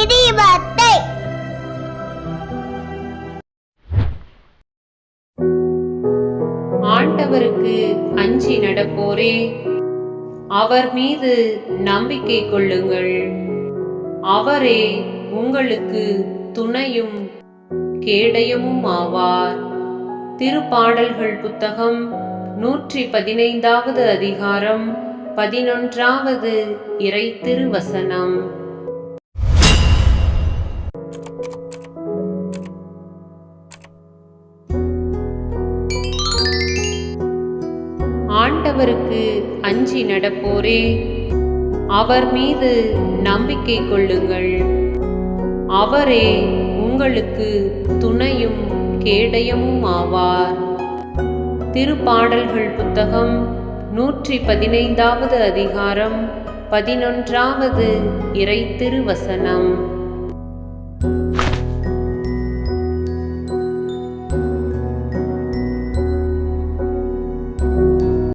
இடிபத்தை ஆண்டவருக்கு அஞ்சி நடப்போரே. அவர் மீது நம்பிக்கை கொள்ளுங்கள். அவரே உங்களுக்கு துணையும் கேடயமும் ஆவார். திருப்பாடல்கள் புத்தகம் நூற்றி பதினைந்தாவது அதிகாரம் பதினொன்றாவது இறை திருவசனம். ஆண்டவருக்கு அஞ்சி நடப்போரே. அவர் மீது நம்பிக்கை கொள்ளுங்கள். அவரே உங்களுக்கு துணையும் கேடயமும் ஆவார். திருப்பாடல்கள் புத்தகம் நூற்றி பதினைந்தாவது அதிகாரம் பதினொன்றாவது இறை திருவசனம்.